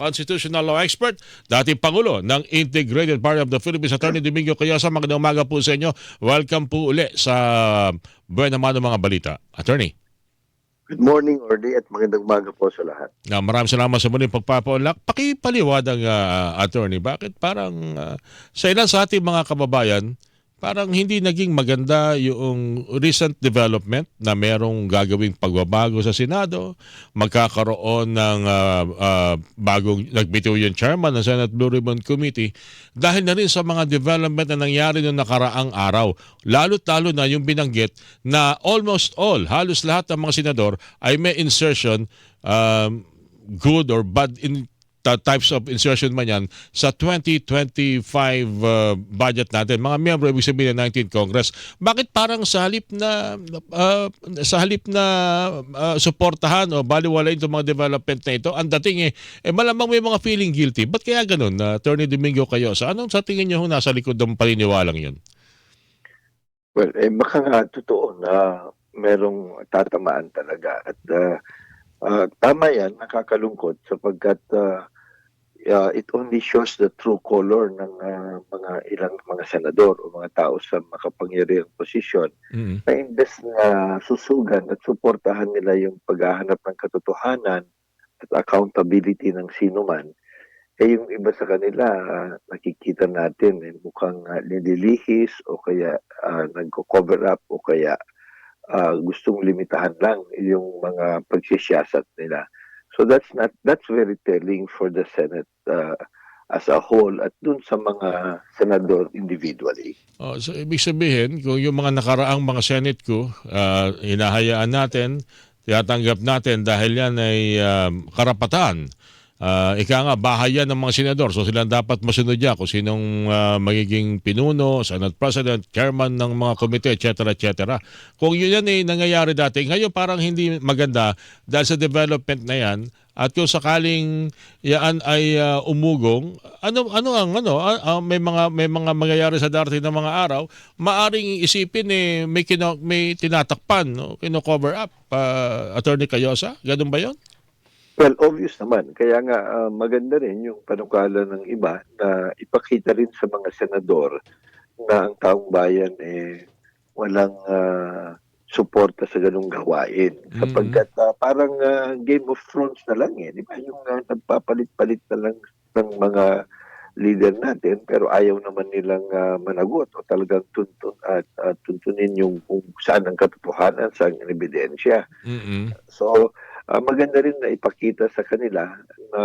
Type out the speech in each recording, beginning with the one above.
constitutional law expert, dating Pangulo ng Integrated Party of the Philippines, Attorney Domingo Cayosa. Magandang umaga po sa inyo. Welcome po uli sa Buena Mano mga balita. Attorney. Good morning, Orly, at magandang umaga po sa lahat. Na maraming salamat sa muling pagpapaunlak. Pakipaliwanag, uh, attorney, bakit parang ah, sa ilan sa ating mga kababayan, parang hindi naging maganda yung recent development na merong gagawing pagbabago sa Senado, magkakaroon ng ah, ah, bagong, nagbitiw yung chairman ng Senate Blue Ribbon Committee dahil na rin sa mga development na nangyari noong nakaraang araw. Lalo't lalo na yung binanggit na almost all, halos lahat ng mga senador ay may insertion um, good or bad in types of insertion man yan sa 2025 uh, budget natin. Mga miyembro, ibig sabihin ng 19th Congress. Bakit parang sa halip na uh, sa halip na uh, suportahan o baliwalain itong mga development na ito, ang dating eh, eh malamang may mga feeling guilty. Ba't kaya ganun, uh, Attorney Domingo kayo? Sa anong sa tingin niyo nasa likod ng paniniwalang yun? Well, eh, baka nga totoo na merong tatamaan talaga. At ah, ah, tama yan, nakakalungkot sapagkat ah, ah, it only shows the true color ng ah, mga ilang mga senador o mga tao sa makapangyarihang posisyon. Mm na imbes na susugan at suportahan nila yung paghahanap ng katotohanan at accountability ng sino man, eh yung iba sa kanila ah, nakikita natin eh, mukhang uh, nililihis o kaya ah, nagko-cover up o kaya ah, gustong limitahan lang yung mga pagsisiyasat nila. So that's not that's very telling for the Senate ah, as a whole at dun sa mga senador individually. Oh, so ibig sabihin, kung yung mga nakaraang mga Senate ko, ah, hinahayaan natin, tinatanggap natin dahil yan ay um, karapatan. Ah, ika nga, bahay yan ng mga senador. So sila dapat masunod yan kung sinong ah, magiging pinuno, Senate President, Chairman ng mga komite, etc. etc. Kung yun yan ay nangyayari dati, ngayon parang hindi maganda dahil sa development na yan, at kung sakaling yan ay ah, umugong, ano ano ang ano ah, ah, may mga may mga mangyayari sa darating na mga araw, maaring isipin eh may kino, may tinatakpan, no, kino-cover up ah, Attorney Cayosa, ganun ba 'yon? Well, obvious naman. Kaya nga ah, maganda rin yung panukala ng iba na ipakita rin sa mga senador na ang taong bayan eh walang ah, suporta sa ganung gawain. Mhm. Sapagkat ah, parang ah, Game of Thrones na lang eh. Di ba? Yung ah, nagpapalit-palit na lang ng mga leader natin pero ayaw naman nilang ah, managot o talagang tuntun at ah, tuntunin yung kung saan ang katotohanan, saan ang ebidensya. Mm. So, ah, maganda rin na ipakita sa kanila na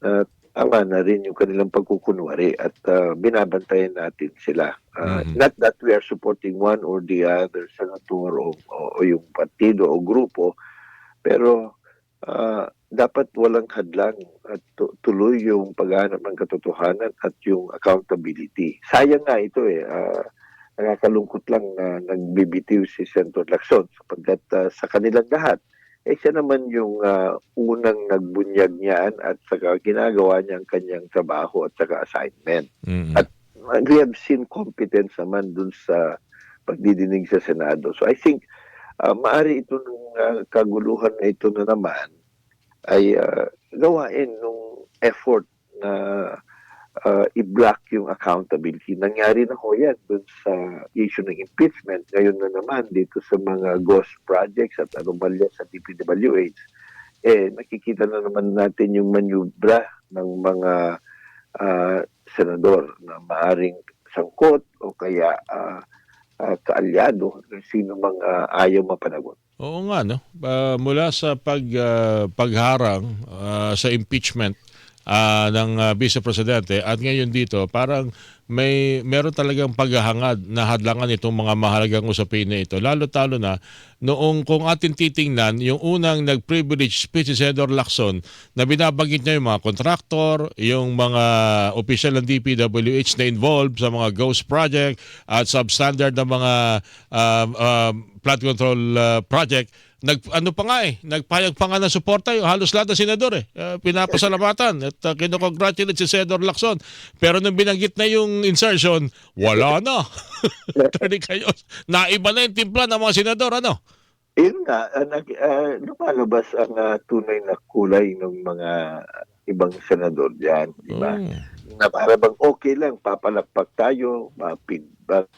na tama na rin yung kanilang pagkukunwari at ah, binabantayan natin sila. Ah, Mhm. Not that we are supporting one or the other senator o, o, o yung partido o grupo, pero ah, dapat walang hadlang at tu- tuloy yung paghanap ng katotohanan at yung accountability. Sayang nga ito eh. ah, nakakalungkot lang na nagbibitiw si Senator Lacson sapagkat ah, sa kanilang lahat, eh siya naman yung ah, unang nagbunyag niyan at saka ginagawa niya ang kanyang trabaho at saka assignment. Mm. At- We have seen competence naman dun sa pagdidinig sa Senado. So I think ah, maari ito ng ah, kaguluhan na ito na naman ay ah, gawain nung effort na ah, i-block yung accountability. Nangyari na ho yan dun sa issue ng impeachment. Ngayon na naman dito sa mga ghost projects at anomalya sa DPWH, eh, nakikita na naman natin yung manubra ng mga ah, senador na maaring sangkot o kaya ah, ah, kaalyado ng sino mang ah, ayaw mapanagot. Oo nga no. Ah, mula sa pag ah, pagharang ah, sa impeachment ah, ng ah, Vice Presidente. At ngayon dito parang may meron talagang paghahangad na hadlangan itong mga mahalagang usapin na ito. Lalo talo na noong kung atin titingnan yung unang nag-privilege speech si Senator Lacson na binabanggit niya yung mga kontraktor, yung mga opisyal ng DPWH na involved sa mga ghost project at substandard na mga um, um, flood control uh, project nag ano pa nga eh nagpayag pa nga ng suporta yung halos lahat ng senador eh Uh, pinapasalamatan at uh, kinocongratulate si Senador Lacson pero nung binanggit na yung insertion wala na Attorney kayo naiba na yung timpla ng mga senador ano Yun nga, ah, nag, ah, lumalabas ang ah, tunay na kulay ng mga ibang senador diyan, di ba? Oh. Na para bang okay lang, papalakpak tayo,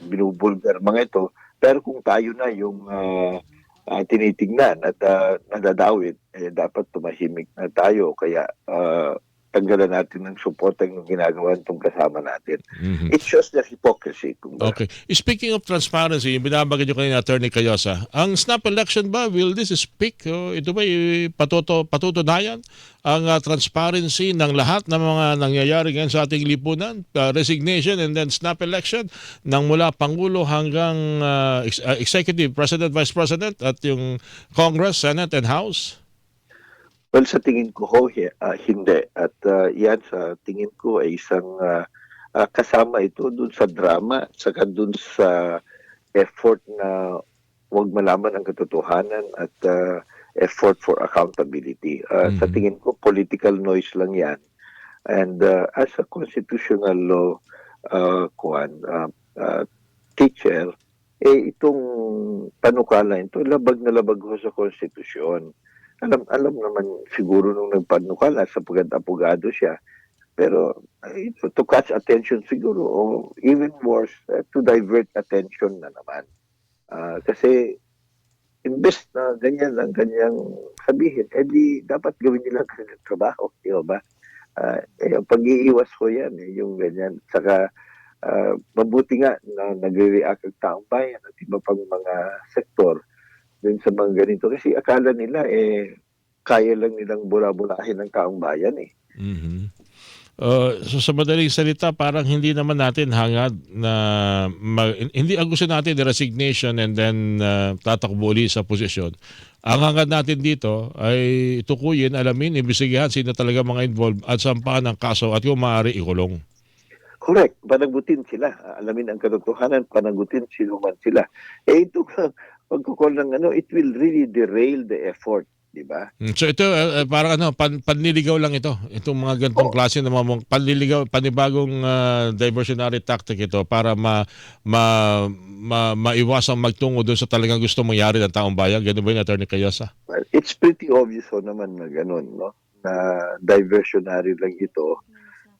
binubulgar mga ito, pero kung tayo na yung ah, ah, tinitingnan at ah, nadadawit, eh, dapat tumahimik na tayo. Kaya ah, tanggalan natin ng suporta ng ginagawa itong kasama natin. Mhm. It shows the hypocrisy. Kung Okay. Speaking of transparency, yung binabanggit nyo kanina, Attorney Cayosa, ang snap election ba, will this speak? O ito ba eh, patuto, patutunayan ang ah, transparency ng lahat ng mga nangyayari ngayon sa ating lipunan? Ah, resignation and then snap election ng mula Pangulo hanggang ah, ex- ah, Executive President, Vice President at yung Congress, Senate and House? Well, sa tingin ko ho, ah, hindi. At ah, yan sa tingin ko ay isang ah, ah, kasama ito dun sa drama at saka dun sa effort na huwag malaman ang katotohanan at ah, effort for accountability. Ah, Sa Mhm. tingin ko, political noise lang yan. And ah, as a constitutional law uh, kuan, ah, ah, teacher, eh itong panukala ito, labag na labag ho sa konstitusyon alam alam naman siguro nung nagpanukala sapagkat apugado siya. Pero ay, to catch attention siguro o even worse uh, to divert attention na naman. Ah, kasi imbes na ganyan ang kanyang sabihin edi dapat gawin nila ang kanilang trabaho di ba? Ah, eh, pag-iiwas ko yan eh, yung ganyan. Saka ah, mabuti nga na nagre-react ang taong bayan at iba pang mga sektor dun sa mga ganito. Kasi akala nila eh kaya lang nilang bula-bulahin ng taong bayan eh. Mhm. Uh, so sa madaling salita, parang hindi naman natin hangad na ma- hindi ang gusto natin the resignation and then uh, tatakbo uli sa posisyon. Ang hangad natin dito ay tukuyin, alamin, imbestigahan sino talaga mga involved at sampahan ng kaso at kung maaari ikulong. Correct. Panagutin sila. Alamin ang katotohanan, panagutin sino man sila. Eh ito pagkukol ng ano, it will really derail the effort. Di ba? Mm, So ito uh, uh, parang ano pan, panliligaw lang ito. Itong mga ganitong Oo. klase ng mga panliligaw, panibagong uh, diversionary tactic ito para ma, ma, ma maiwasang magtungo doon sa talagang gusto mangyari ng taong bayan. Ganun ba yun, Attorney Cayosa? Well, it's pretty obvious ho naman na ganun, no? Na diversionary lang ito.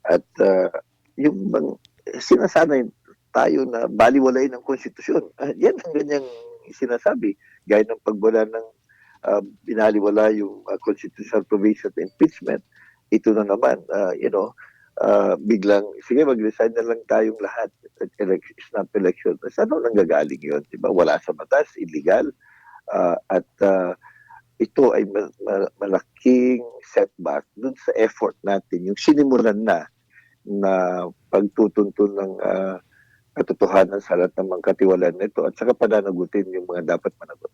At uh, yung bang, sinasanay tayo na baliwalay ng konstitusyon. Ah, yan ang ganyang sinasabi. Gaya ng pagbala ng uh, binaliwala yung uh, constitutional provision of impeachment. Ito na naman, uh, you know, uh, biglang, sige, mag-resign na lang tayong lahat at elect- snap election. Saan ano nanggagaling yun? Diba? Wala sa batas, illegal. Uh, at uh, ito ay ma- ma- malaking setback dun sa effort natin, yung sinimulan na na pagtutuntun ng ah, katotohanan sa lahat ng mga katiwalaan nito at saka pananagutin yung mga dapat managot.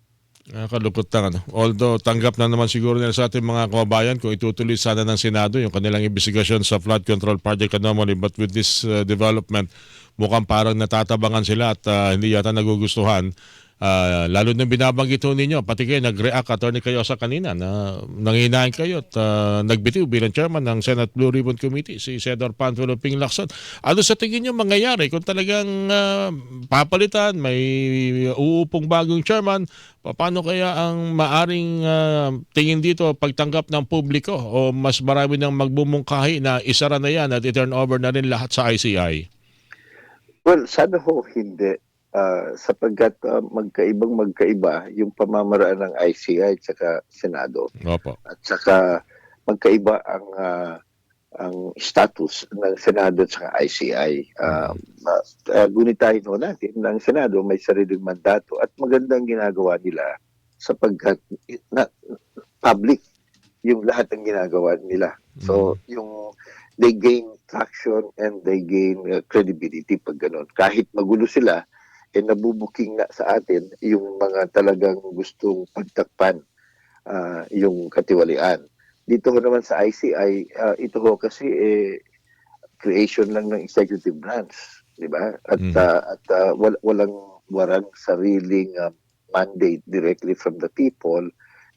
Nakakalungkot lang. Ano? Although tanggap na naman siguro nila sa ating mga kababayan kung itutuloy sana ng Senado yung kanilang investigasyon sa flood control project anomaly but with this uh, development mukhang parang natatabangan sila at uh, hindi yata nagugustuhan. Uh, lalo na binabanggit ho ninyo, pati kayo nag-react attorney kayo sa kanina na nangihinahin kayo at uh, nagbitiw bilang chairman ng Senate Blue Ribbon Committee, si Senador Panfilo Ping Lacson. Ano sa tingin nyo mangyayari kung talagang uh, papalitan, may uupong bagong chairman, paano kaya ang maaring uh, tingin dito pagtanggap ng publiko o mas marami nang magbumungkahi na isara na yan at i-turn over na rin lahat sa ICI? Well, sana ho hindi ah, sapagkat ah, magkaibang magkaiba yung pamamaraan ng ICI at saka Senado Opo. at saka magkaiba ang ah, ang status ng Senado at saka ICI. Uh, uh, gunitahin ho natin ng Senado may sariling mandato at magandang ginagawa nila sapagkat na, public yung lahat ng ginagawa nila. So, yung they gain traction and they gain uh, credibility pag ganun. Kahit magulo sila, eh nabubuking nga sa atin yung mga talagang gustong pagtakpan ah, yung katiwalian. Dito ho naman sa ICI, ah, ito ho kasi eh, creation lang ng executive branch, di ba? At Mhm. ah, at ah, wal- walang warang sariling ah, mandate directly from the people.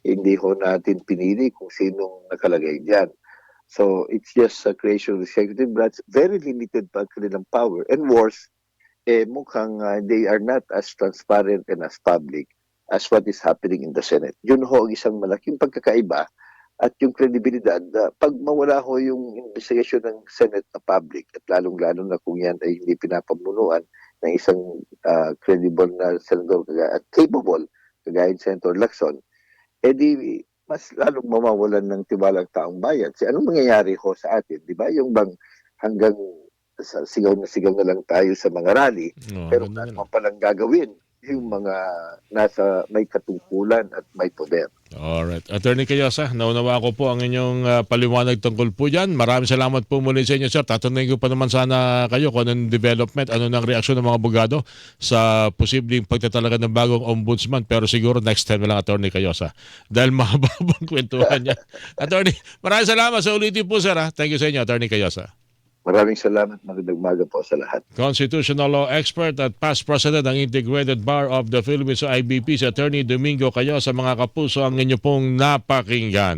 Hindi ho natin pinili kung sinong nakalagay diyan. So it's just a creation of the executive branch, very limited pa ang kanilang power. And worse, eh, mukhang ah, they are not as transparent and as public as what is happening in the Senate. Yun ho ang isang malaking pagkakaiba at yung credibilidad na pag mawala ho yung investigation ng Senate na public at lalong-lalo na kung yan ay hindi pinapamunuan ng isang ah, credible na senador at capable kagaya Senator Lacson, edi mas lalong mamawalan ng tiwala ang taong bayan. Si anong mangyayari ho sa atin, di ba? Yung bang hanggang sa sigaw na sigaw na lang tayo sa mga rally, Oh, pero ano pa palang gagawin yung mga nasa may katungkulan at may poder. Alright. Attorney Cayosa, naunawa ko po ang inyong ah, paliwanag tungkol po dyan. Maraming salamat po muli sa inyo, sir. Tatanungin ko pa naman sana kayo kung anong development, ano ng reaksyon ng mga abogado sa posibleng pagtatalaga ng bagong ombudsman. Pero siguro next time na lang, Attorney Cayosa. Dahil mahababang kwentuhan niya. Attorney, maraming salamat sa ulitin po, sir. ah. Thank you sa inyo, Attorney Cayosa. Maraming salamat, magandang umaga po sa lahat. Constitutional Law Expert at past President ng Integrated Bar of the Philippines IBP si Attorney Domingo Cayo sa mga kapuso ang inyo pong napakinggan.